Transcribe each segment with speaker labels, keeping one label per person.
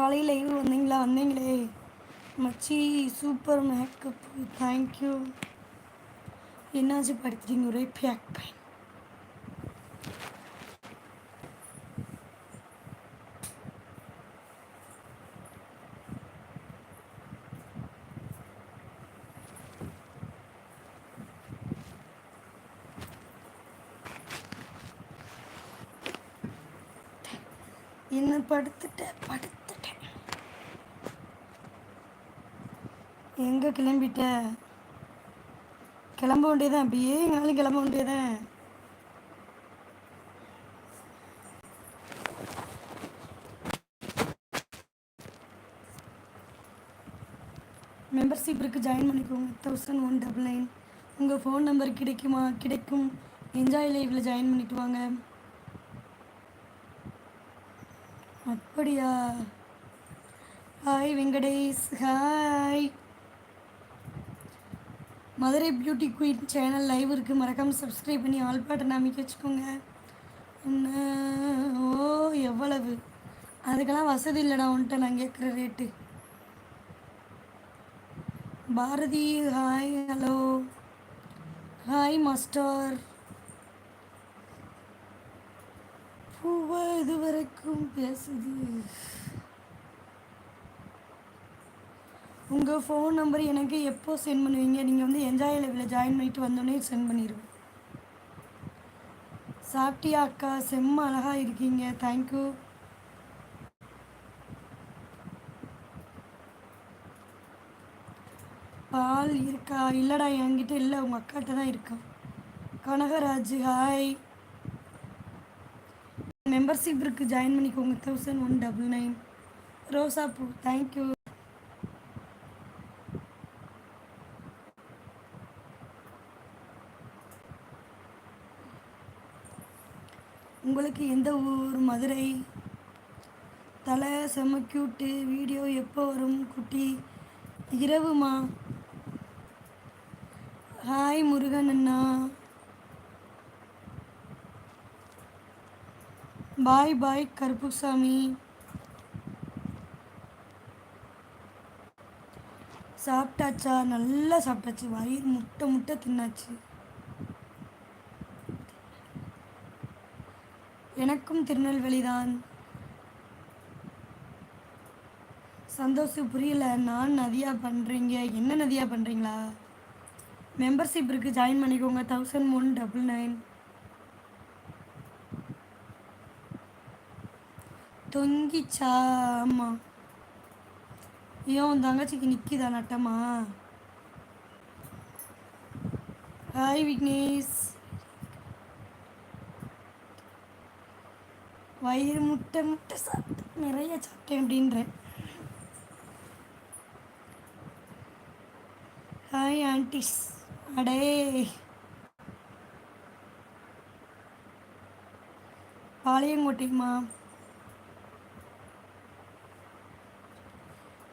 Speaker 1: காலையில் லைவ் வந்தீங்களா? வந்தீங்களே. மச்சி சூப்பர் மேக்கப் தேங்க்யூ என்னாச்சு படுத்துட்டீங்க? ஒரே பேக் பெயின் என்ன படுத்துட்டேன் படுத்து எங்கே கிளம்பிட்ட கிளம்ப வேண்டியதான் அப்படியே எங்களாலும் கிளம்ப வேண்டியதான் மெம்பர்ஷிப் இருக்குது ஜாயின் பண்ணிக்கோங்க. தௌசண்ட் ஒன் டபுள் நைன் உங்கள் ஃபோன் நம்பர் கிடைக்குமா? கிடைக்கும். என்ஜாய் லைஃப்பில் ஜாயின் பண்ணிட்டு வாங்க. அப்படியா? Hi Venkatesh. Hi Madurai beauty queen channel live இருக்குது மறக்காமல் சப்ஸ்கிரைப் பண்ணி ஆல் பாட்டை அமைக்க வச்சுக்கோங்க. என்ன? ஓ எவ்வளவு? அதுக்கெல்லாம் வசதி இல்லைடா உன்ட்ட நான் கேட்குற rate Bharathi hi hello hi master பூவா இது வரைக்கும் பேசுது. உங்கள் ஃபோன் நம்பர் எனக்கு எப்போ சென்ட் பண்ணுவீங்க? நீங்கள் வந்து என்ஜாய் லெவலில் ஜாயின் பண்ணிட்டு வந்தோடனே சென்ட் பண்ணிடுவேன் சாப்பிட்டியா அக்கா? செம்ம அழகாக இருக்கீங்க. தேங்க்யூ பால் இருக்கா? இல்லைடா என்கிட்ட இல்லை. உங்கள் அக்காட்ட தான் இருக்கா? கனகராஜ் ஹாய் மெம்பர்ஷிப் இருக்குது ஜாயின் பண்ணிக்கோங்க. தௌசண்ட் ஒன் டபுள் நைன் ரோசா பூ தேங்க்யூ உங்களுக்கு எந்த ஊர் மதுரை? தலை செம்ம வீடியோ எப்போ வரும் குட்டி? இரவுமா ஹாய் முருகன் அண்ணா. Bye bye Karuppusamy. சாப்பிட்டாச்சா? நல்லா சாப்பிட்டாச்சு. வயிறு முட்டை முட்டை தின்னாச்சு. எனக்கும் திருநெல்வேலி தான் சந்தோஷ் புரியல. நான் நதியா பண்ணுறீங்க என்ன நதியா பண்ணுறீங்களா மெம்பர்ஷிப் இருக்குது ஜாயின் பண்ணிக்கோங்க. தௌசண்ட் ஒன் டபுள் நைன் தொங்கிச்சா? ஆமாம் ஏன் உன் தங்கச்சிக்கு நிற்கிதா நட்டமா? ஹாய் விக்னேஷ். வயிறு முட்டை முட்டை சாப்பிட்டு நிறைய சாப்பிட்டேன் அப்படின்றேன். ஹாய் ஆண்டிஸ் அடே. பாளையங்கோட்டைமா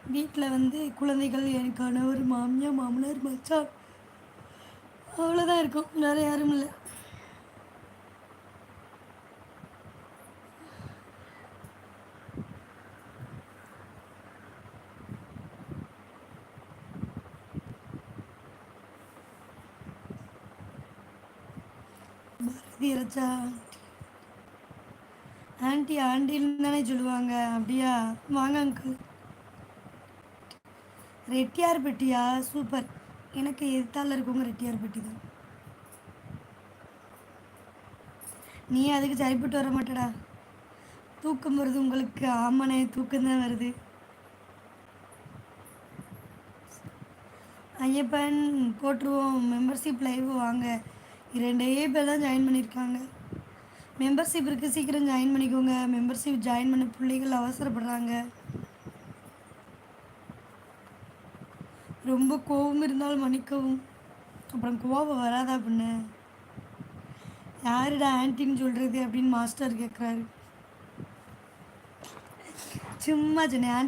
Speaker 1: வீட்டில் வந்து குழந்தைகள் எனக்கான ஒரு மாமியா மாமனார் மச்சான். அவ்வளோதான் இருக்கும். வேறு யாரும் இல்லை. ரச்சா ஆண்டி ஆண்டின்னு தானே சொல்லுவாங்க. அப்படியா? வாங்க அங்கிள் ரெட்டியார் பெட்டியா? சூப்பர் எனக்கு எதிர்த்தால இருக்கவங்க ரெட்டியார் பெட்டி தான். நீ அதுக்கு சரிப்பட்டு வர மாட்டடா. தூக்கம் வருது உங்களுக்கு. ஆமாண்ணே தூக்கம் தான் வருது. ஐயப்பன் போட்டுருவோம். மெம்பர்ஷிப் லைவ் வாங்க. இரண்டே பேர் தான் ஜாயின் பண்ணியிருக்காங்க. மெம்பர்ஷிப் இருக்குது சீக்கிரம் ஜாயின் பண்ணிக்கோங்க. மெம்பர்ஷிப் ஜாயின் பண்ண பிள்ளைகள் அவசரப்படுறாங்க. ரொம்ப கோபம் இருந்தாலும் மன்னிக்கவும். அப்புறம் கோபம் வராதா அப்படின்னு யாருடா ஆன்ட்டின்னு சொல்கிறது அப்படின்னு மாஸ்டர் கேட்குறாரு சும்மா சொன்னேன் ஆன்ட்டி